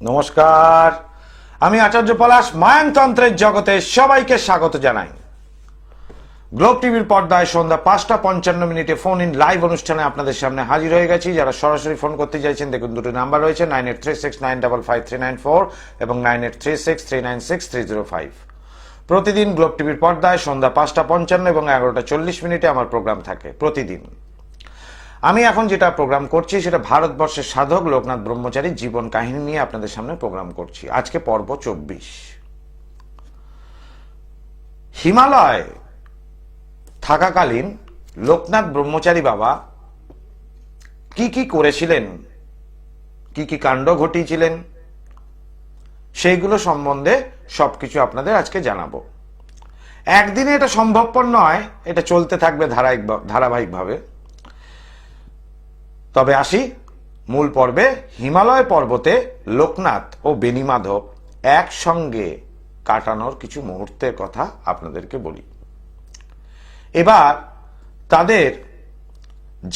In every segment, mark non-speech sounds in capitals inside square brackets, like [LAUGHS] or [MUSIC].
নমস্কার। আমি আচার্য পলাশ, মায়ানতন্ত্রের জগতে সবাইকে স্বাগত জানাই। গ্লোব টিভির পর্দায় সন্ধ্যা পাঁচটা পঞ্চান্ন মিনিটে ফোন ইন লাইভ অনুষ্ঠানে আপনাদের সামনে হাজির হয়ে গেছি। যারা সরাসরি ফোন করতে চাইছেন, দেখুন দুটো নাম্বার রয়েছে nine eight three six nine double five three nine four এবং nine eight three six three nine six three zero five প্রতিদিন গ্লোব টিভির পর্দায় সন্ধ্যা পাঁচটা পঞ্চান্ন এবং এগারোটা চল্লিশ মিনিটে আমার প্রোগ্রাম থাকে, প্রতিদিন। আমি এখন যেটা প্রোগ্রাম করছি সেটা ভারতবর্ষের সাধক লোকনাথ ব্রহ্মচারীর জীবন কাহিনী নিয়ে আপনাদের সামনে প্রোগ্রাম করছি। আজকে পর্ব চব্বিশ। হিমালয় থাকাকালীন লোকনাথ ব্রহ্মচারী বাবা কি কি করেছিলেন? কি কি কাণ্ড ঘটিয়েছিলেন? সেইগুলো সম্বন্ধে সবকিছু আপনাদের আজকে জানাব। একদিনে এটা সম্ভবপর নয়, এটা চলতে থাকবে ধারাবাহিক ধারাবাহিকভাবে। তবে আসি, মূল পর্বে হিমালয় পর্বতে লোকনাথ ও বেনিমাধব একসঙ্গে কাটানোর কিছু মুহূর্তের কথা আপনাদেরকে বলি। এবার তাদের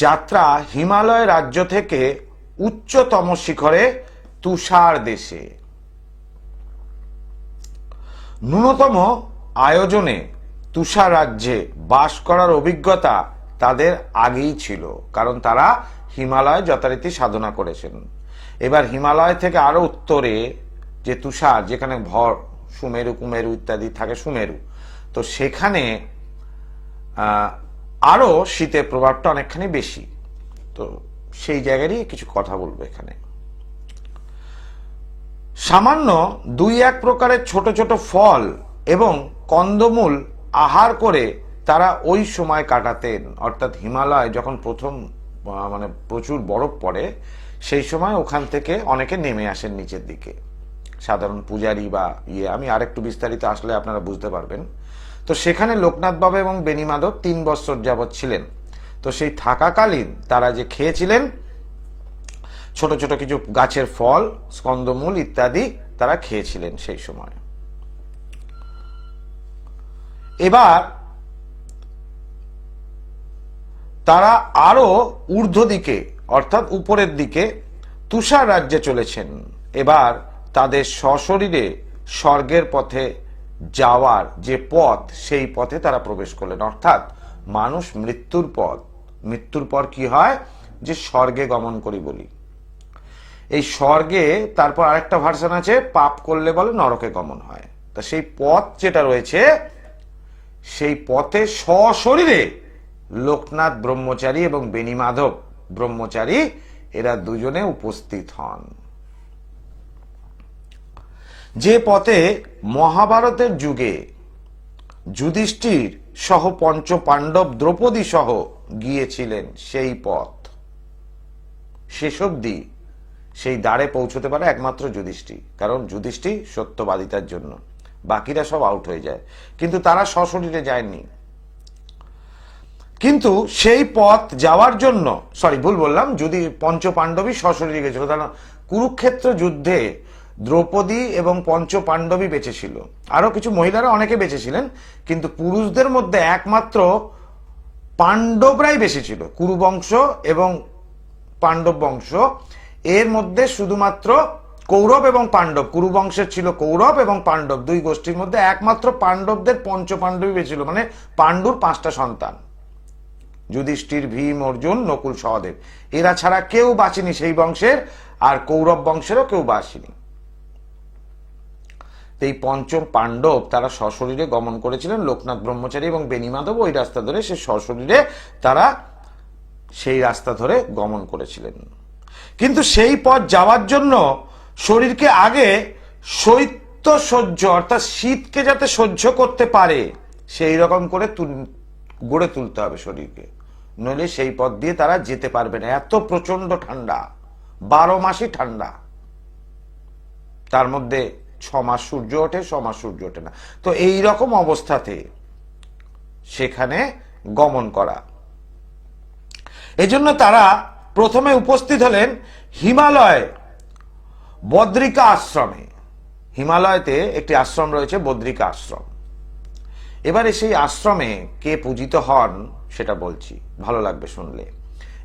যাত্রা হিমালয় রাজ্য থেকে উচ্চতম শিখরে তুষার দেশে। ন্যূনতম আয়োজনে তুষার রাজ্যে বাস করার অভিজ্ঞতা তাদের আগেই ছিল, কারণ তারা হিমালয় যথারীতি সাধনা করেছেন। এবার হিমালয় থেকে আরও উত্তরে যে তুষার যেখানে ভর সুমেরু কুমেরু ইত্যাদি থাকে সুমেরু তো সেখানে আহ, আরও শীতের প্রভাবটা অনেকখানি বেশি। তো সেই জায়গারই কিছু কথা বলব এখানে। সামান্য দুই এক প্রকারের ছোট ছোট ফল এবং কন্দমূল আহার করে তারা ওই সময় কাটাতেন। অর্থাৎ হিমালয় যখন প্রথম মানে প্রচুর বরফ পড়ে, সেই সময় ওখান থেকে অনেকে নেমে আসেন নিচের দিকে। সাধারণ পূজারি বা ইয়ে আমি আরেকটু বিস্তারিত আসলে আপনারা বুঝতে পারবেন। তো সেখানে লোকনাথ বাবা এবং বেনিমাধব তিন বছর যাবৎ ছিলেন। তো সেই থাকাকালীন তারা যে খেয়েছিলেন, ছোট ছোট কিছু গাছের ফল, স্কন্দমূল ইত্যাদি তারা খেয়েছিলেন সেই সময়। এবার তারা আরও ঊর্ধ্ব দিকে, অর্থাৎ উপরের দিকে, তুষার রাজ্যে চলেছেন। এবার তাদের সশরীরে স্বর্গের পথে যাওয়ার যে পথ, সেই পথে তারা প্রবেশ করলেন। অর্থাৎ মানুষ মৃত্যুর পথ। মৃত্যুর পর কি হয়? যে স্বর্গে গমন করি বলি। এই স্বর্গে তারপর আরেকটা ভার্সন আছে, পাপ করলে বলে নরকে গমন হয়। তা সেই পথ যেটা রয়েছে, সেই পথে সশরীরে লোকনাথ ব্রহ্মচারী এবং বেনিমাধব ব্রহ্মচারী, এরা দুজনে উপস্থিত হন। যে পথে মহাভারতের যুগে যুধিষ্ঠির সহ পঞ্চ পাণ্ডব দ্রৌপদী সহ গিয়েছিলেন সেই পথ। শেষ অবধি সেই দ্বারে পৌঁছতে পারে একমাত্র যুধিষ্ঠি কারণ যুধিষ্ঠি সত্যবাদিতার জন্য। বাকিরা সব আউট হয়ে যায়। কিন্তু তারা সশরীরে যায়নি। কিন্তু সেই পথ যাওয়ার জন্য সরি ভুল বললাম, যদি পঞ্চ পাণ্ডবী সশরীরে গেছিল কারণ কুরুক্ষেত্র যুদ্ধে দ্রৌপদী এবং পঞ্চ পাণ্ডবী বেঁচে ছিল আরও কিছু মহিলারা অনেকে বেঁচে ছিলেন কিন্তু পুরুষদের মধ্যে একমাত্র পাণ্ডবরাই বেশি ছিল কুরুবংশ এবং পাণ্ডব বংশ। এর মধ্যে শুধুমাত্র কৌরব এবং পাণ্ডব, কুরুবংশের ছিল কৌরব এবং পাণ্ডব, দুই গোষ্ঠীর মধ্যে একমাত্র পাণ্ডবদের পঞ্চ পাণ্ডবী মানে পাণ্ডুর পাঁচটা সন্তান। যুধিষ্ঠির, ভীম, অর্জুন, নকুল সহদেব। এরা ছাড়া কেউ বাঁচেনি সেই বংশের, আর কৌরব বংশেরও কেউ বাঁচেনি। এই পঞ্চম পাণ্ডব তারা সশরীরে গমন করেছিলেন, লোকনাথ ব্রহ্মচারী এবং বেনিমাধব ওই রাস্তা ধরে সে সশরীরে তারা সেই রাস্তা ধরে গমন করেছিলেন। কিন্তু সেই পথ যাওয়ার জন্য শরীরকে আগে শৈত্য সহ্য, অর্থাৎ শীতকে যাতে সহ্য করতে পারে, সেই রকম করে গড়ে তুলতে হবে শরীরকে। নইলে সেই পথ দিয়ে তারা যেতে পারবে না। এত প্রচণ্ড ঠান্ডা। বারো মাসই ঠান্ডা। তার মধ্যে ছ মাস সূর্য ওঠে, ছ মাস সূর্য ওঠে না। তো এই রকম অবস্থাতে সেখানে গমন করা। এজন্য তারা প্রথমে উপস্থিত হলেন হিমালয় বদ্রিকা আশ্রমে। হিমালয়তে একটি আশ্রম রয়েছে, বদ্রিকা আশ্রম। এবারে সেই আশ্রমে কে পূজিত হন সেটা বলছি। ভালো লাগবে শুনলে।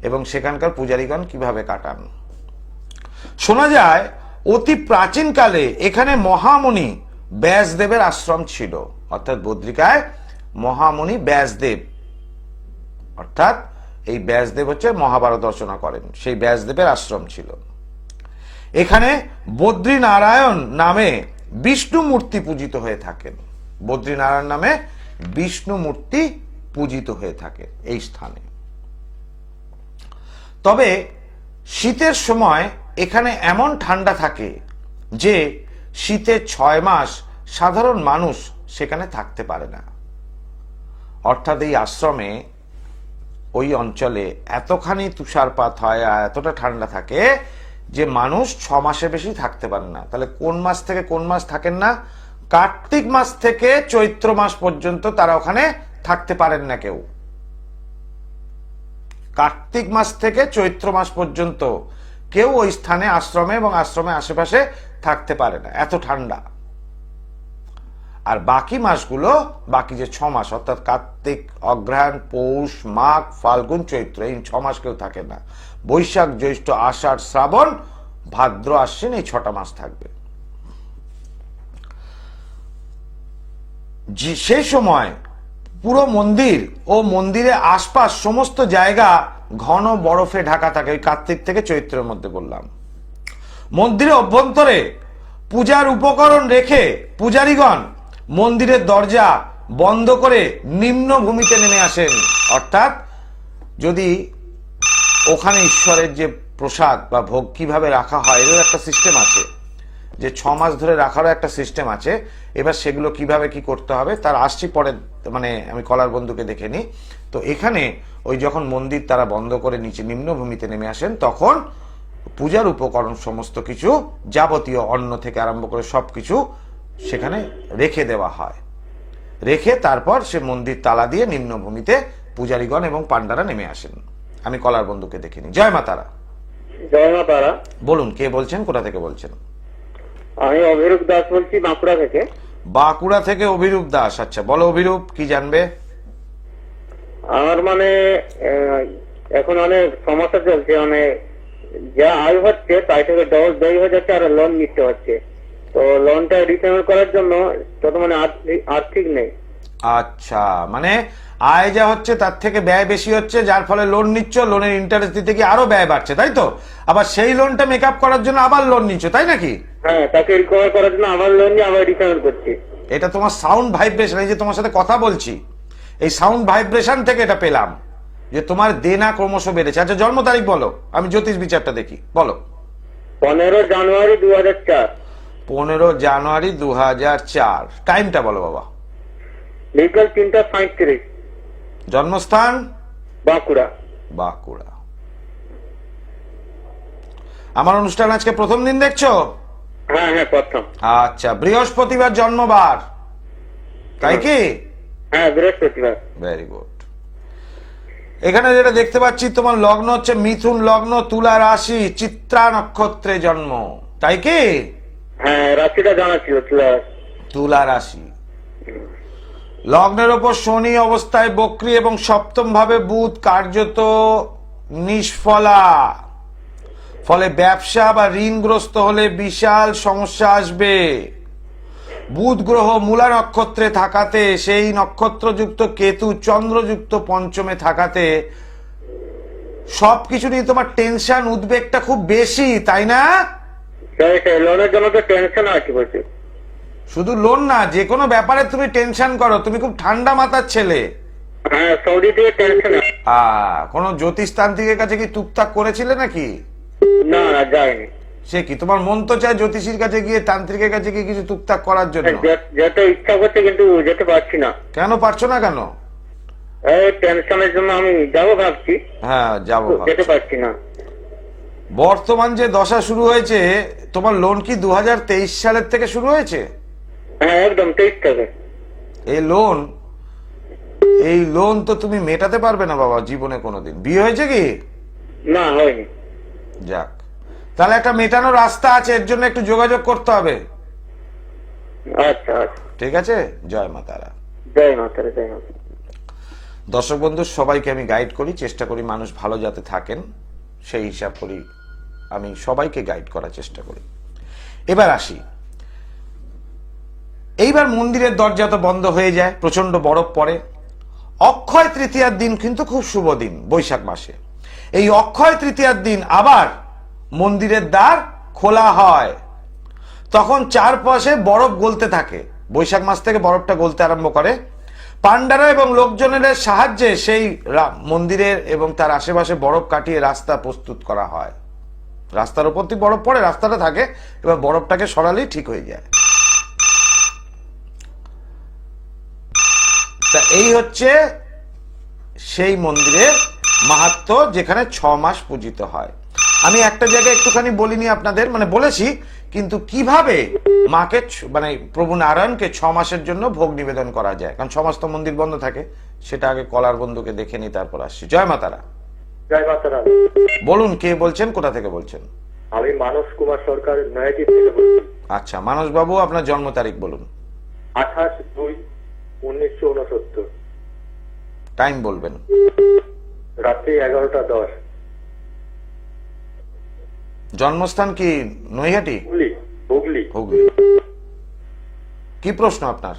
এবং সেখানকার পূজারীগণ কীভাবে কাটান। শোনা যায়, অতি প্রাচীনকালে এখানে মহামুনি ব্যাসদেবের আশ্রম ছিল। অর্থাৎ বদ্রিকায় মহামুনি ব্যাসদেব। অর্থাৎ এই ব্যাসদেব হচ্ছে মহাভারত রচনা করেন। সেই ব্যাসদেবের আশ্রম ছিল। এখানে বদ্রীনারায়ণ নামে বিষ্ণু মূর্তি পূজিত হয়ে থাকেন। বদ্রীনারায়ণ নামে বিষ্ণু মূর্তি পূজিত হয়ে থাকে এই স্থানে। তবে শীতের সময় এখানে এমন ঠান্ডা থাকে যে শীতের ছয় মাস সাধারণ মানুষ সেখানে থাকতে পারে না। অর্থাৎ এই আশ্রমে ওই অঞ্চলে এতখানি তুষারপাত হয় আর এতটা ঠান্ডা থাকে যে মানুষ ছ মাসে বেশি থাকতে পারে না। তাহলে কোন মাস থেকে কোন মাস থাকেন না? কার্তিক মাস থেকে চৈত্র মাস পর্যন্ত তারা ওখানে থাকতে পারেন না কেউ। কার্তিক মাস থেকে চৈত্র মাস পর্যন্ত কেউ ওই স্থানে আশ্রমে এবং আশ্রমে আশেপাশে থাকতে পারে না। এত ঠান্ডা। আর বাকি মাসগুলো, বাকি যে ছ মাস, অর্থাৎ কার্তিক অগ্রহায়ণ পৌষ, মাঘ, ফাল্গুন, চৈত্র, এই ছ মাস কেউ থাকে না। বৈশাখ, জ্যৈষ্ঠ, আষাঢ়, শ্রাবণ, ভাদ্র, আশ্বিন এই ছটা মাস থাকবে। সেই সময় পুরো মন্দির ও মন্দিরের আশপাশ সমস্ত জায়গা ঘন বরফে ঢাকা থাকে, ওই কার্তিক থেকে চৈত্রের মধ্যে বললাম। মন্দিরের অভ্যন্তরে পূজার উপকরণ রেখে পূজারীগণ মন্দিরের দরজা বন্ধ করে নিম্ন ভূমিতে নেমে আসেন। অর্থাৎ যদি ওখানে ঈশ্বরের যে প্রসাদ বা ভোগ কীভাবে রাখা হয়, এরও একটা সিস্টেম আছে। যে ছ মাস ধরে রাখারও একটা সিস্টেম আছে। এবার সেগুলো কীভাবে কি করতে হবে তার আসছি পরে মানে আমি কলার বন্ধুকে দেখে নিই। তো এখানে ওই যখন মন্দির তারা বন্ধ করে নিচে নিম্নভূমিতে নেমে আসেন তখন পূজার উপকরণ সমস্ত কিছু যাবতীয় অন্ন থেকে আরম্ভ করে সব কিছু সেখানে রেখে দেওয়া হয়। রেখে তারপর সে মন্দির তালা দিয়ে নিম্নভূমিতে পূজারীগণ এবং পাণ্ডারা নেমে আসেন। আমি কলার বন্ধুকে দেখে নিই। জয় মা তারা। জয় মা তারা। বলুন কে বলছেন কোথা থেকে বলছেন? আমি অভিরূপ দাস বলছি বাঁকুড়া থেকে। বাঁকুড়া থেকে অভিরূপ দাস আচ্ছা বলো অভিরূপ কি জানবে? আমার মানে এখন অনেক সমস্যা চলছে মানে যা আয় হচ্ছে তাই থেকে ডবল ব্যয় হয়ে যাচ্ছে আর লোন নিতে হচ্ছে। তো লোনটা রিপেমেন্ট করার জন্য তত মানে আর্থিক- আর্থিক নেই। আচ্ছা মানে আয় যা হচ্ছে তার থেকে ব্যয় বেশি হচ্ছে যার ফলে লোন নিচ্ছ লোনের ইন্টারেস্ট দিতে গিয়ে আরও ব্যয় বাড়ছে তাই তো? আবার সেই লোনটা মেক করার জন্য আবার লোন নিচ্ছ তাই নাকি? হ্যাঁ তাকে রিকভার করার জন্য আবার লোন নিয়ে আবার করছি। এটা তোমার সাউন্ড ভাইব্রেশন এই যে তোমার সাথে কথা বলছি এই সাউন্ড ভাইব্রেশন থেকে এটা পেলাম যে তোমার দেনা ক্রমশ বেড়েছে। আচ্ছা জন্ম তারিখ বলো আমি জ্যোতিষ বিচারটা দেখি বলো। পনেরো জানুয়ারি দু হাজার চার। পনেরো জানুয়ারি দু হাজার চার টাইমটা বলো বাবা। বিকেল তিনটা সাঁত্রিশ জন্মস্থান? বাঁকুড়া। বাঁকুড়া। আমার অনুষ্ঠান আজকে প্রথম দিন দেখছ? হ্যাঁ হ্যাঁ প্রথম আচ্ছা বৃহস্পতিবার জন্মবার। তাই কি? হ্যাঁ বৃহস্পতিবার। ভেরি গুড এখানে যেটা দেখতে পাচ্ছি তোমার লগ্ন হচ্ছে মিথুন লগ্ন তুলা রাশি চিত্রা নক্ষত্রে জন্ম। তাই কি? হ্যাঁ রাশিটা জানা ছিল তুলা তুলা রাশি। লগ্নের ওপর শনি অবস্থায় বক্রী এবং সপ্তম ভাবে বুধ কার্যত নিষ্ফলা। ফলে ব্যবসা বা ঋণগ্রস্ত হলে বিশাল সমস্যা আসবে। বুধ গ্রহ মূলা নক্ষত্রে থাকাতে সেই নক্ষত্রযুক্ত কেতু চন্দ্রযুক্ত পঞ্চমে থাকাতে সবকিছু নিয়ে তোমার টেনশন উদ্বেগটা খুব বেশি তাই না? সেই সেই লোনের জন্য তো টেনশন আছে বলছি? শুধু লোন না যে কোনো ব্যাপারে তুমি টেনশন করো তুমি খুব ঠান্ডা মাথার ছেলে। হ্যাঁ কোনো জ্যোতিষতান্ত্রিকের কাছে কি টুকটাক করেছিলে নাকি? না সে কি তোমার মন তো চায় জ্যোতিষীর কাছে গিয়ে তান্ত্রিকের কাছে গিয়ে কিছু টুকটাক করার জন্য? যেতে ইচ্ছা করছে কিন্তু যেতে পারছি না। কেন পারছ না কেন? এই টেনশনের জন্য আমি যাব ভাবছি। হ্যাঁ যাব যেতে পারছি না। বর্তমান যে দশা শুরু হয়েছে তোমার লোন কি দু হাজার তেইশ সালের থেকে শুরু হয়েছে? হ্যাঁ একদম তেইশ থেকে। এই লোন এই লোন তো তুমি মেটাতে পারবে না বাবা জীবনে কোনোদিন। বিয়ে হয়েছে কি? না হয়নি। যাক। তাহলে একটা মেটানোর রাস্তা আছে এর জন্য একটু যোগাযোগ করতে হবে। আচ্ছা আচ্ছা। ঠিক আছে? জয় মাতারা জয় মাতা দর্শক বন্ধু সবাইকে আমি গাইড করি চেষ্টা করি মানুষ ভালো যাতে থাকেন। সেই হিসাব করি আমি সবাইকে গাইড করার চেষ্টা করি। এবার আসি। এইবার মন্দিরের দরজা তো বন্ধ হয়ে যায় প্রচণ্ড বরফ পড়ে। অক্ষয় তৃতীয়ার দিন কিন্তু খুব শুভ দিন বৈশাখ মাসে। এই অক্ষয় তৃতীয়ার দিন আবার মন্দিরের দ্বার খোলা হয়। তখন চারপাশে বরফ গলতে থাকে। বৈশাখ মাস থেকে বরফটা গলতে আরম্ভ করে। পান্ডারা এবং লোকজনের সাহায্যে সেই মন্দিরের এবং তার আশেপাশে বরফ কাটিয়ে রাস্তা প্রস্তুত করা হয়। রাস্তার উপর দিয়ে বরফ পড়ে, রাস্তাটা থাকে, এবার বরফটাকে সরালেই ঠিক হয়ে যায়। তা এই হচ্ছে সেই মন্দিরের মাহাত্ম যেখানে ছ মাস পূজিত হয়। আমি একটা জায়গায় একটুখানি বলিনি আপনাদের মানে বলেছি কিন্তু কীভাবে মাকে মানে প্রভু নারায়ণকে ছ মাসের জন্য ভোগ নিবেদন করা যায়? কারণ ছ মাস তো মন্দির বন্ধ থাকে। সেটা আগে কলার বন্ধুকে দেখে নি তারপর আসছি। জয় মাতারা জয় মাতারা বলুন কে বলছেন কোথা থেকে বলছেন? আমি মানস কুমার সরকার নয়াটি থেকে বলছি। আচ্ছা মানস বাবু আপনার জন্ম তারিখ বলুন। আঠাশ দুই উনিশশো উনসত্তর। টাইম বলবেন। রাত্রি এগারোটা দশ। জন্মস্থান কি নৈহাটি? হুগলি হুগলি। হুগলি। কি প্রশ্ন আপনার?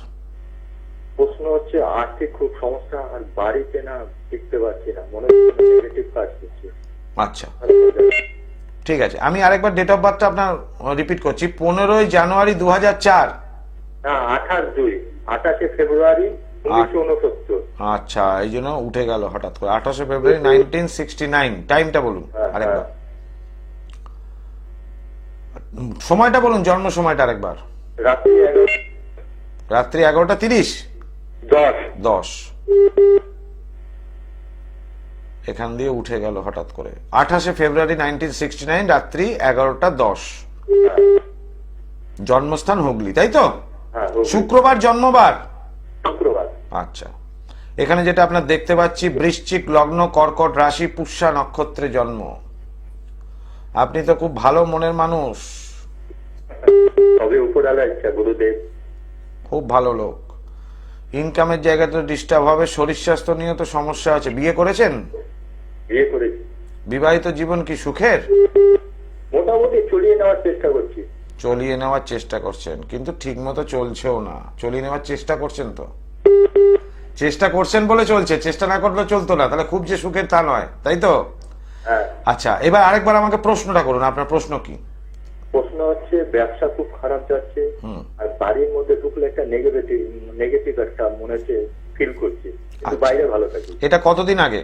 প্রশ্ন হচ্ছে আর্থিক খুব সমস্যা আর বাড়িতে না টিকতে পারছি না। মনে হচ্ছে নেগেটিভ কাজ করছে। আচ্ছা। ঠিক আছে। আমি আরেকবার ডেট অফ বার্থটা আপনার রিপিট করছি। পনেরোই জানুয়ারি দু হাজার চার। না আঠাশ দুই। আঠাশে ফেব্রুয়ারি আচ্ছা এই জন্য উঠে গেল হঠাৎ করে। আঠাশে ফেব্রুয়ারি নাইনটিন সিক্সটি নাইন টাইমটা বলুন হ্যাঁ, আরেকবার। সময়টা বলুন জন্ম সময়টা আরেকবার। রাত্রি এগারোটা তিরিশ? দশ। এখান দিয়ে উঠে গেল হঠাৎ করে। আঠাশে ফেব্রুয়ারি নাইনটিন সিক্সটি নাইন রাত্রি এগারোটা দশ। জন্মস্থান হুগলি তাই তো? হ্যাঁ শুক্রবার জন্মবার। শুক্রবার। আচ্ছা। এখানে যেটা আপনার দেখতে পাচ্ছি বৃশ্চিক লগ্ন কর্কট রাশি পুষ্যা নক্ষত্রে জন্ম। আপনি তো খুব ভালো মনের মানুষ। তবে উপরালা ইচ্ছা গুরুদেব। খুব ভালো লোক। ইনকামের জায়গাতে ডিস্টার্ব হবে শরীর স্বাস্থ্য নিয়ে তো সমস্যা আছে। বিয়ে করেছেন? বিয়ে করেছি। বিবাহিত জীবন কি সুখের? মোটামুটি চলিয়ে নেওয়ার চেষ্টা করছি। চলিয়ে নেওয়ার চেষ্টা করছেন কিন্তু ঠিক মতো চলছেও না। চলিয়ে নেওয়ার চেষ্টা করছেন তো? চেষ্টা করছেন বলে চলছে চেষ্টা না করলে চলতো না তাহলে খুব যে সুখের তা নয় তাই তো? হ্যাঁ। আচ্ছা এবার আরেকবার আমাকে প্রশ্নটা করুন আপনার প্রশ্ন কি? প্রশ্ন হচ্ছে ব্যবসা খুব খারাপ যাচ্ছে আর বাড়ির মধ্যে ঢুকলে একটা নেগেটিভ নেগেটিভ একটা মনে হচ্ছে ফিল করছি কিন্তু আচ্ছা। বাইরে ভালো থাকি। এটা কতদিন আগে?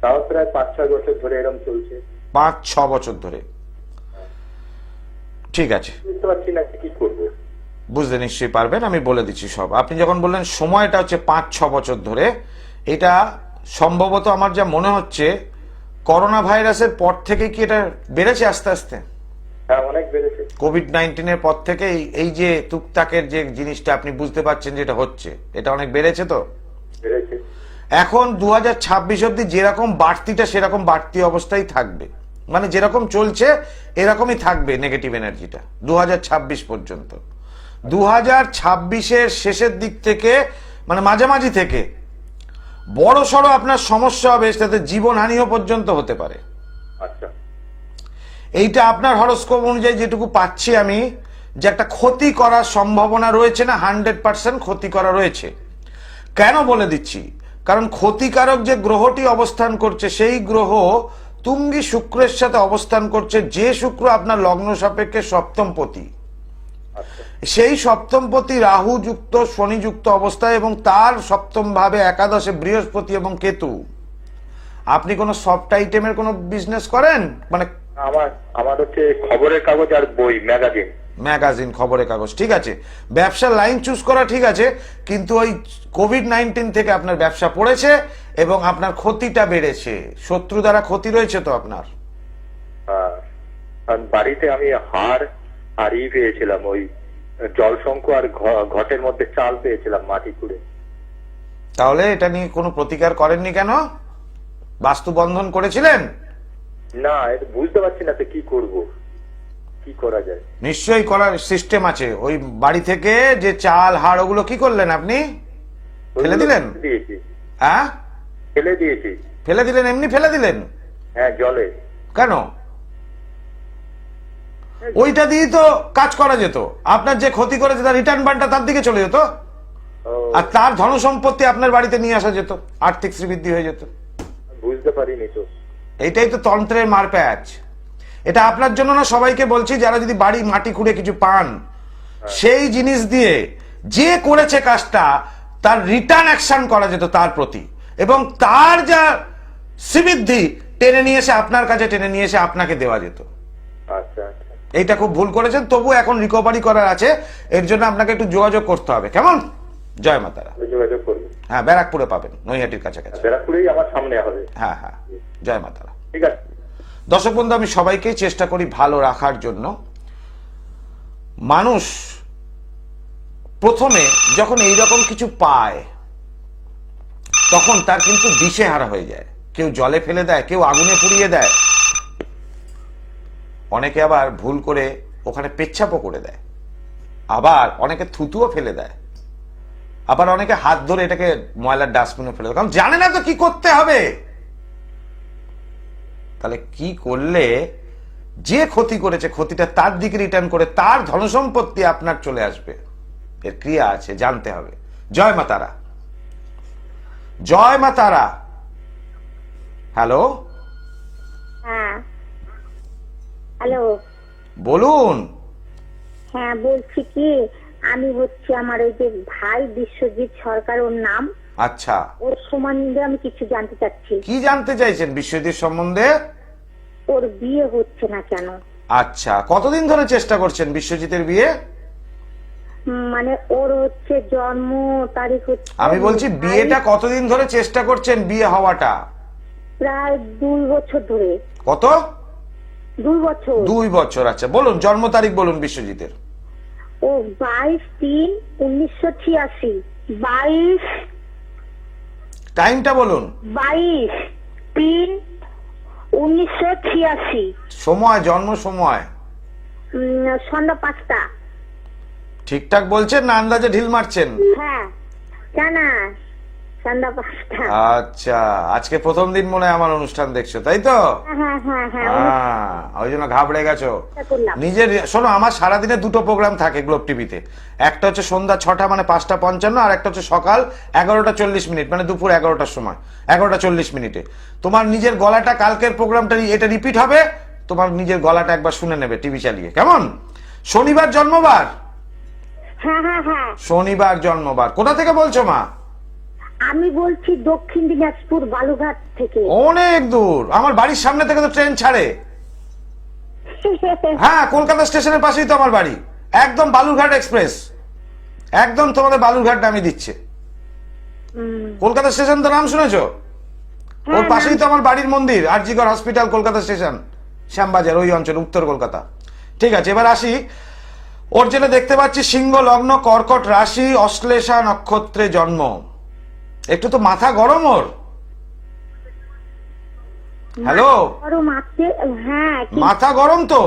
তাও প্রায় পাঁচ ছয় বছর ধরে এরকম চলছে। পাঁচ ছ বছর ধরে। ঠিক আছে। বুঝতে পারছি না কি করব। বুঝতে নিশ্চয়ই পারবেন আমি বলে দিচ্ছি সব। আপনি যখন বললেন সময়টা হচ্ছে পাঁচ ছ বছর ধরে এটা সম্ভবত আমার যা মনে হচ্ছে করোনা ভাইরাসের পর থেকে কি এটা বেড়েছে আস্তে আস্তে? হ্যাঁ কোভিড নাইন্টিনের পর থেকে এই- যে টুকটাকের যে জিনিসটা আপনি বুঝতে পারছেন যেটা হচ্ছে এটা অনেক বেড়েছে তো? এখন দু হাজার ছাব্বিশ অব্দি যেরকম বাড়তিটা সেরকম বাড়তি অবস্থায় থাকবে। মানে যেরকম চলছে এরকমই থাকবে নেগেটিভ এনার্জিটা দু হাজার ছাব্বিশ পর্যন্ত। দু হাজার ছাব্বিশের শেষের দিক থেকে মানে মাঝামাঝি থেকে বড় সড়ো আপনার সমস্যা হবে সাথে জীবনহানিও পর্যন্ত হতে পারে। আচ্ছা। এইটা আপনার হরস্কোপ অনুযায়ী যেটুকু পাচ্ছি আমি যে একটা ক্ষতি করার সম্ভাবনা রয়েছে না হান্ড্রেড পার্সেন্ট ক্ষতি করা রয়েছে। কেন বলে দিচ্ছি? কারণ ক্ষতিকারক যে গ্রহটি অবস্থান করছে সেই গ্রহ তুঙ্গি শুক্রের সাথে অবস্থান করছে যে শুক্র আপনার লগ্ন সাপেক্ষে সপ্তমপতি আচ্ছা সেই সপ্তমপতি রাহু যুক্ত শনিযুক্ত অবস্থায় এবং তার সপ্তম ভাবে একাদশে বৃহস্পতি এবং কেতু। আপনি কোনো সফট আইটেমের কোনো বিজনেস করেন? মানে আমার আমার হচ্ছে খবরের কাগজ আর বই ম্যাগাজিন ম্যাগাজিন খবরের কাগজ ঠিক আছে। ব্যবসার লাইন চুজ করা ঠিক আছে কিন্তু ওই কোভিড নাইন্টিন থেকে আপনার ব্যবসা পড়েছে এবং আপনার ক্ষতিটা বেড়েছে। শত্রু দ্বারা ক্ষতি রয়েছে তো আপনার? হ্যাঁ। বাড়িতে আমি হার আর ই পেয়েছিলাম ওই জলশঙ্ক আর ঘটের মধ্যে চাল পেয়েছিলাম মাটি খুঁড়ে। তাহলে এটা নিয়ে কোনো প্রতিকার করেননি কেন? বাস্তু বন্ধন করেছিলেন? না এটা বুঝতে পারছি না তো কি করব। কি করা যায়? নিশ্চয়ই করার সিস্টেম আছে। ওই বাড়ি থেকে যে চাল হাড় ওগুলো কি করলেন আপনি? ফেলে দিলেন? হ্যাঁ? ফেলে দিয়েছি। ফেলে দিলেন এমনি ফেলে দিলেন? হ্যাঁ জলে। কেন? ওইটা দিয়েই তো কাজ করা যেত। আপনার যে ক্ষতি করেছে তার রিটার্ন বান্ডটা তার দিকে চলে যেত। আর তার ধনসম্পত্তি আপনার বাড়িতে নিয়ে আসা যেত আর্থিক শ্রীবৃদ্ধি হয়ে যেত। বুঝতে পারিনি তো। এইটাই তো তন্ত্রের মার প্যাচ এটা আপনার জন্য না সবাইকে বলছি যারা যদি বাড়ি মাটি খুঁড়ে কিছু পান সেই জিনিস দিয়ে যে করেছে কাজটা তার রিটার্ন অ্যাকশন করা যেত তার প্রতি। এবং তার যা শ্রীবৃদ্ধি টেনে নিয়ে এসে আপনার কাছে টেনে নিয়ে এসে আপনাকে দেওয়া যেত। এইটা খুব ভুল করেছেন তবু এখন রিকভারি করার আছে। এর জন্য আপনাকে একটু যোগাযোগ করতে হবে। কেমন? জয় মাতারা। যোগাযোগ হ্যাঁ ব্যারাকপুরে পাবেন নৈহাটির কাছাকাছি। ব্যারাকপুরেই আমার সামনে হবে। হ্যাঁ হ্যাঁ। জয় মাতারা। ঠিক আছে। দর্শক বন্ধু আমি সবাইকেই চেষ্টা করি ভালো রাখার জন্য। মানুষ প্রথমে যখন এই রকম কিছু পায় তখন তার কিন্তু দিশেহারা হয়ে যায়। কেউ জলে ফেলে দেয় কেউ আগুনে পুড়িয়ে দেয়। অনেকে আবার ভুল করে ওখানে পেচ্ছাপও করে দেয়। আবার অনেকে থুতুও ফেলে দেয়। আবার অনেকে হাত ধরে এটাকে ময়লার ডাস্টবিনে ফেলে দেয়। কারণ জানে না তো কি করতে হবে। তাহলে কি করলে যে ক্ষতি করেছে, ক্ষতিটা তার দিকে রিটার্ন করে তার ধনসম্পত্তি আপনার চলে আসবে। এর ক্রিয়া আছে, জানতে হবে। জয় মা তারা। জয় মা তারা। হ্যালো হ্যাঁ। হ্যালো। বলুন। হ্যাঁ বলছি কি আমি হচ্ছে আমার ওই যে ভাই বিশ্বজিৎ সরকার ওর নাম। আচ্ছা। ওর সম্বন্ধে আমি কিছু জানতে চাচ্ছি। কি জানতে চাইছেন বিশ্বজিৎ সম্বন্ধে? ওর বিয়ে হচ্ছে না কেন? আচ্ছা কতদিন ধরে চেষ্টা করছেন বিশ্বজিতের বিয়ে? মানে ওর হচ্ছে জন্ম তারিখ হচ্ছে আমি বলছি বিয়েটা কতদিন ধরে চেষ্টা করছেন বিয়ে হওয়াটা? প্রায় দুই বছর ধরে। কত? দুই বছর। দুই বছর আচ্ছা বলুন জন্ম তারিখ বলুন বিশ্বজিতের। ও বাইশ তিন উনিশশো ছিয়াশি। বাইশ টাইমটা বলুন। বাইশ তিন উনিশশো ছিয়াশি। সময় জন্ম সময়। সন্ধ্যা পাঁচটা। ঠিকঠাক বলছেন না আন্দাজে ঢিল মারছেন? হ্যাঁ। জানা সন্ধ্যা পাঁচটা আচ্ছা আজকে প্রথম দিন মনে হয় আমার অনুষ্ঠান দেখছ তাই তো? হ্যাঁ হ্যাঁ হ্যাঁ ওই জন্য ঘাবড়ে গেছো। নিজের শোনো আমার সারাদিনে দুটো প্রোগ্রাম থাকে গ্লোব টিভিতে একটা হচ্ছে সন্ধ্যা ছটা মানে পাঁচটা পঞ্চান্ন আর একটা হচ্ছে সকাল এগারোটা চল্লিশ মিনিট মানে দুপুর এগারোটার সময় এগারোটা চল্লিশ মিনিটে। তোমার নিজের গলাটা কালকের প্রোগ্রামটা এটা রিপিট হবে তোমার নিজের গলাটা একবার শুনে নেবে টিভি চালিয়ে কেমন? শনিবার জন্মবার? শনিবার জন্মবার। কোথা থেকে বলছো মা? আমি বলছি দক্ষিণ দিনাজপুর বালুঘাট থেকে। অনেক দূর। আমার বাড়ির সামনে থেকে তো ট্রেন ছাড়ে। [LAUGHS] হ্যাঁ কলকাতা স্টেশনের পাশেই তো আমার বাড়ি। একদম বালুরঘাট এক্সপ্রেস। একদম তোমাদের বালুরঘাট নামিয়ে দিচ্ছে। কলকাতা স্টেশন তো নাম শুনেছো? হ্যাঁ, ওর পাশেই তো আমার বাড়ির মন্দির আরজিগড় হসপিটাল কলকাতা স্টেশন শ্যামবাজার ওই অঞ্চল উত্তর কলকাতা। ঠিক আছে এবার আসি। ওর জন্য দেখতে পাচ্ছি সিংহ লগ্ন কর্কট রাশি অশ্লেষা নক্ষত্রে জন্ম। একটু তো মাথা গরম ওর। হ্যালো? হ্যাঁ মাথা গরম তো?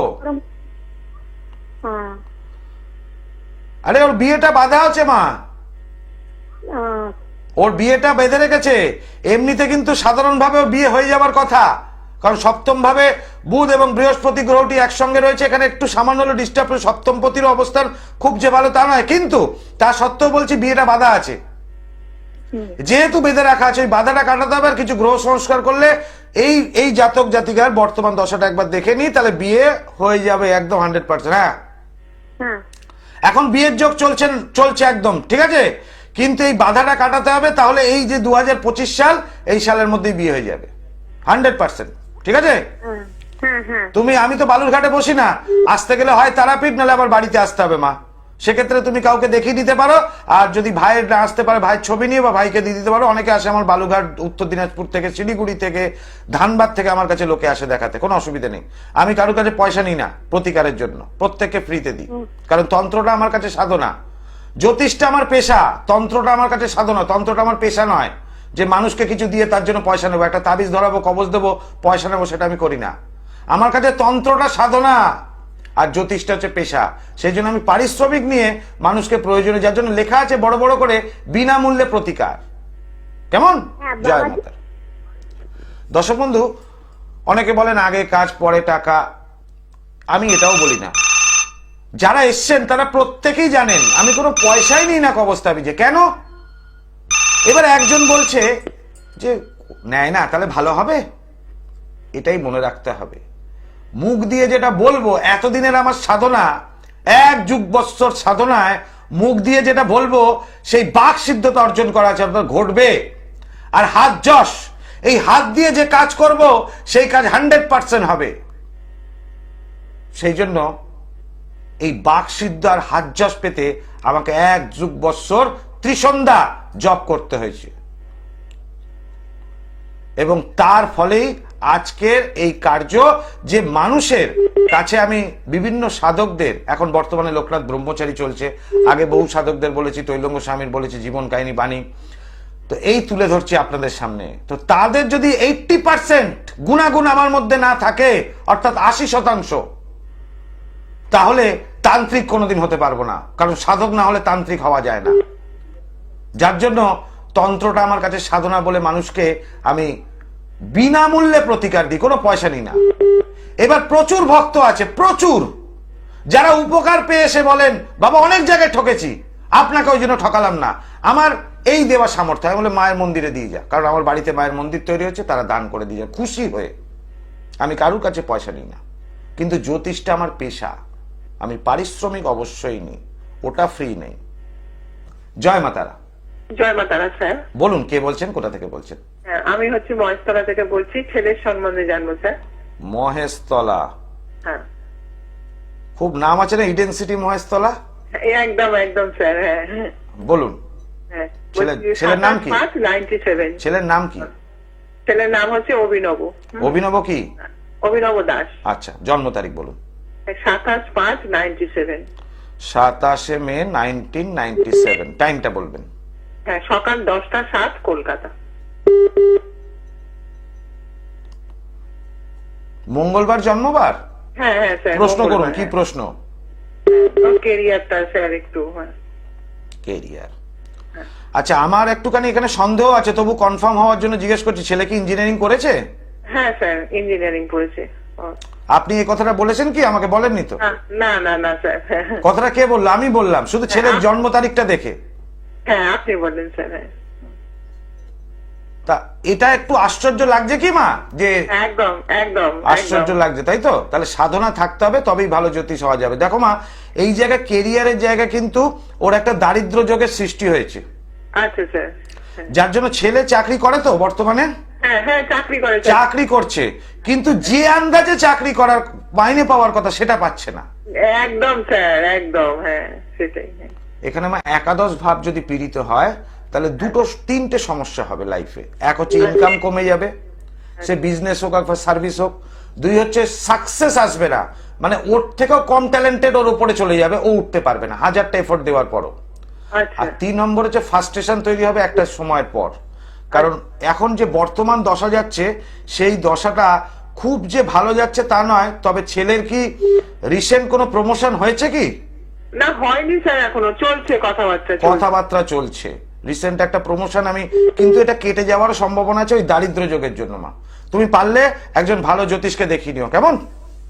হ্যাঁ, আরে ওর বিয়েটা বাধা আছে মা। ওর বিয়েটা বেঁধে রেখেছে। এমনিতে কিন্তু সাধারণভাবে বিয়ে হয়ে যাবার কথা। কারণ সপ্তম ভাবে বুধ এবং বৃহস্পতি গ্রহটি একসঙ্গে রয়েছে এখানে একটু সামান্য হলো ডিস্টার্ব সপ্তম পতির অবস্থান খুব যে ভালো তা নয়। কিন্তু তা সত্ত্বেও বলছি বিয়েটা বাধা আছে। যেহেতু বেঁধে রাখা আছে ওই বাধাটা কাটাতে হবে আর কিছু গ্রহ সংস্কার করলে এই এই জাতক জাতিকার বর্তমান দশাটা একবার দেখে নিই তাহলে বিয়ে হয়ে যাবে একদম হান্ড্রেড পার্সেন্ট। হ্যাঁ? হ্যাঁ। এখন বিয়ের যোগ চলছেন চলছে একদম ঠিক আছে? কিন্তু এই বাধাটা কাটাতে হবে তাহলে এই যে দু হাজার পঁচিশ সাল এই সালের মধ্যেই বিয়ে হয়ে যাবে। হান্ড্রেড পার্সেন্ট ঠিক আছে? হ্যাঁ হ্যাঁ। তুমি আমি তো বালুরঘাটে বসি না। আসতে গেলে হয় তারাপীঠ নাহলে আবার বাড়িতে আসতে হবে মা। সেক্ষেত্রে তুমি কাউকে দেখিয়ে দিতে পারো আর যদি ভাইয়ের না আসতে পারে ভাইয়ের ছবি নিয়ে বা ভাইকে দিয়ে দিতে পারো অনেকে আসে আমার বালুঘাট উত্তর দিনাজপুর থেকে শিলিগুড়ি থেকে ধানবাদ থেকে আমার কাছে লোকে আসে দেখাতে কোনো অসুবিধা নেই। আমি কারোর কাছে পয়সা নিই না প্রতিকারের জন্য প্রত্যেককে ফ্রিতে দিই। কারণ তন্ত্রটা আমার কাছে সাধনা। জ্যোতিষটা আমার পেশা তন্ত্রটা আমার কাছে সাধনা তন্ত্রটা আমার পেশা নয় যে মানুষকে কিছু দিয়ে তার জন্য পয়সা নেব একটা তাবিজ ধরাবো কবজ দেবো পয়সা নেব সেটা আমি করি না। আমার কাছে তন্ত্রটা সাধনা। আর জ্যোতিষটা হচ্ছে পেশা। সেই জন্য আমি পারিশ্রমিক নিয়ে মানুষকে প্রয়োজনে যার জন্য লেখা আছে বড় বড় করে বিনামূল্যে প্রতিকার। কেমন? হ্যাঁ, জয়। মাতা দর্শক বন্ধু অনেকে বলেন আগে কাজ পরে টাকা। আমি এটাও বলি না। যারা এসছেন তারা প্রত্যেকেই জানেন আমি কোনো পয়সাই নিই না অবস্থা যে কেন? এবার একজন বলছে যে নেয় না তাহলে ভালো হবে? এটাই মনে রাখতে হবে। মুখ দিয়ে যেটা বলব, এতদিনের আমার সাধনা, এক যুগ বৎসর সাধনায় মুখ দিয়ে যেটা বলব, সেই বাক সিদ্ধতা অর্জন করা আছে, আপনার ঘটবে। আর হাত যশ, এই হাত দিয়ে যে কাজ করব, সেই কাজ হান্ড্রেড পার্সেন্ট হবে। সেই জন্য এই বাক সিদ্ধ আর হাত যশ পেতে আমাকে এক যুগ বৎসর ত্রিসন্ধ্যা জপ করতে হয়েছে। এবং তার ফলেই আজকের এই কার্য যে মানুষের কাছে আমি বিভিন্ন সাধকদের, এখন বর্তমানে লোকনাথ ব্রহ্মচারী চলছে, আগে বহু সাধকদের বলেছি, তৈলঙ্গ স্বামীর বলেছি, জীবন কাহিনী, বাণী। তো এই তুলে ধরছি আপনাদের সামনে। তো তাদের যদি এইটটি পার্সেন্ট গুণাগুণ আমার মধ্যে না থাকে, অর্থাৎ আশি শতাংশ, তাহলে তান্ত্রিক কোনোদিন হতে পারব না, কারণ সাধক না হলে তান্ত্রিক হওয়া যায় না। যার জন্য তন্ত্রটা আমার কাছে সাধনা বলে মানুষকে আমি বিনামূল্যে প্রতিকার দিই, কোনো পয়সা নিই না। এবার প্রচুর ভক্ত আছে, প্রচুর। যারা উপকার পেয়ে এসে বলেন, বাবা, অনেক জায়গায় ঠকেছি, আপনাকে ওই জন্য ঠকালাম না। আমার এই দেওয়া সামর্থ্য, আমি বলে, মায়ের মন্দিরে দিয়ে যা। কারণ আমার বাড়িতে মায়ের মন্দির তৈরি হচ্ছে তারা দান করে দিয়ে যায়, খুশি হয়ে। আমি কারুর কাছে পয়সা নিই না। কিন্তু জ্যোতিষটা আমার পেশা। আমি পারিশ্রমিক অবশ্যই নিই, ওটা ফ্রি নেই। জয় মাতারা। জয় মা তারা স্যার। বলুন কে বলছেন কোথা থেকে বলছেন? হ্যাঁ, আমি হচ্ছে মহেশতলা থেকে বলছি ছেলের সম্বন্ধে জানব স্যার। মহেশতলা? হ্যাঁ। খুব নাম আছে না ইডেন সিটি মহেশতলা? একদম একদম স্যার হ্যাঁ। বলুন। হ্যাঁ ছেলের নাম কি? ছেলের নাম কি? ছেলের নাম হচ্ছে অভিনব। অভিনব কি? অভিনব দাস। আচ্ছা জন্ম তারিখ বলুন। সাতাশ পাঁচ নাইনটি সেভেন সাতাশে মে নাইনটিন নাইনটি সেভেন টাইমটা বলবেন। হ্যাঁ সকাল দশটা সাত কলকাতা। মঙ্গলবার জন্মবার? হ্যাঁ হ্যাঁ স্যার প্রশ্ন করুন কি প্রশ্ন? কেরিয়ারটা স্যার একটু কেরিয়ার। আচ্ছা আমার একটুখানি এখানে সন্দেহ আছে তবু কনফার্ম হওয়ার জন্য জিজ্ঞেস করছি ছেলে কি ইঞ্জিনিয়ারিং করেছে? হ্যাঁ স্যার ইঞ্জিনিয়ারিং ও, আপনি এই কথাটা বলেছেন কি? আমাকে বলেননি তো? না, না না স্যার। কথাটা কে বলল? আমি বললাম শুধু ছেলের। জন্ম তারিখটা দেখে। হ্যাঁ আপনি বললেন স্যার হ্যাঁ। তা এটা একটু আশ্চর্য লাগছে কি মা? যে একদম একদম আশ্চর্য লাগছে তাই তো? তাহলে সাধনা থাকতে হবে তবেই ভালো জ্যোতিষ হওয়া যাবে। দেখো মা এই জায়গায় কেরিয়ারের জায়গা কিন্তু ওর একটা দারিদ্র যোগের সৃষ্টি হয়েছে। আচ্ছা স্যার। যার জন্য ছেলে চাকরি করে তো বর্তমানে। চাকরি করে স্যার। চাকরি করছে। কিন্তু যে আন্দাজে চাকরি করার মাইনে পাওয়ার কথা সেটা পাচ্ছে না। একদম স্যার একদম হ্যাঁ সেটাই হ্যাঁ। এখানে আমার একাদশ ভাব যদি পীড়িত হয় তাহলে দুটো তিনটে সমস্যা হবে লাইফে এক হচ্ছে ইনকাম কমে যাবে সে বিজনেস হোক অথবা সার্ভিস হোক। দুই হচ্ছে সাকসেস আসবে না। মানে ওর থেকেও কম ট্যালেন্টেড ওর উপরে চলে যাবে ও উঠতে পারবে না। হাজারটা এফোর্ট দেওয়ার পরও। আচ্ছা। আর তিন নম্বর হচ্ছে ফার্স্টেশন তৈরি হবে একটা সময়ের পর। কারণ এখন যে বর্তমান দশা যাচ্ছে সেই দশাটা খুব যে ভালো যাচ্ছে তা নয় তবে ছেলের কি রিসেন্ট কোনো প্রমোশন হয়েছে কি? না হয়নি স্যার এখনও চলছে কথাবার্তা কথাবার্তা চলছে। রিসেন্ট একটা প্রমোশন আমি কিন্তু এটা কেটে যাওয়ারও সম্ভাবনা আছে ওই দারিদ্র যোগের জন্য মা। তুমি পারলে একজন ভালো জ্যোতিষকে দেখিয়ে নিও কেমন?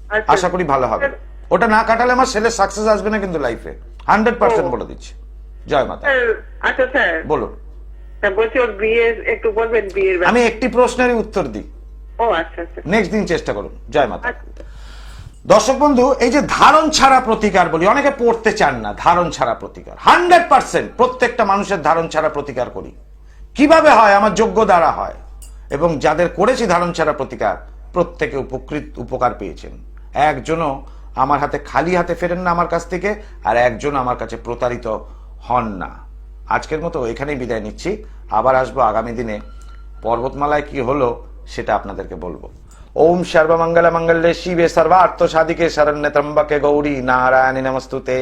আচ্ছা। আশা করি ভালো হবে। ওটা না কাটালে আমার ছেলের সাকসেস আসবে না কিন্তু লাইফে হান্ড্রেড পার্সেন্ট বলে দিচ্ছি। জয় মাতা। আচ্ছা স্যার। বলুন। বলছি ওর বিয়ে একটু বলবেন বিয়ের আমি একটি প্রশ্নেরই উত্তর দিই। ও আচ্ছা আচ্ছা। নেক্সট দিন চেষ্টা করুন। জয় মাতা। আচ্ছা। দর্শক বন্ধু এই যে ধারণ ছাড়া প্রতিকার বলি অনেকে পড়তে চান না ধারণ ছাড়া প্রতিকার। হান্ড্রেড পার্সেন্ট প্রত্যেকটা মানুষের ধারণ ছাড়া প্রতিকার করি। কীভাবে হয়? আমার যোগ্য দ্বারা হয়। এবং যাদের করেছি ধারণ ছাড়া প্রতিকার প্রত্যেকে উপকৃত উপকার পেয়েছেন। একজনও আমার হাতে খালি হাতে ফেরেন না আমার কাছ থেকে আর একজন আমার কাছে প্রতারিত হন না। আজকের মতো এখানেই বিদায় নিচ্ছি। আবার আসব আগামী দিনে। পর্বতমালায় কি হলো সেটা আপনাদেরকে বলব। ওম সর্বমঙ্গল মঙ্গলে শিবে সর্বার্থ সাধিকে শরণ্যতম্বকে গৌরী নারায়ণী নমস্তুতে।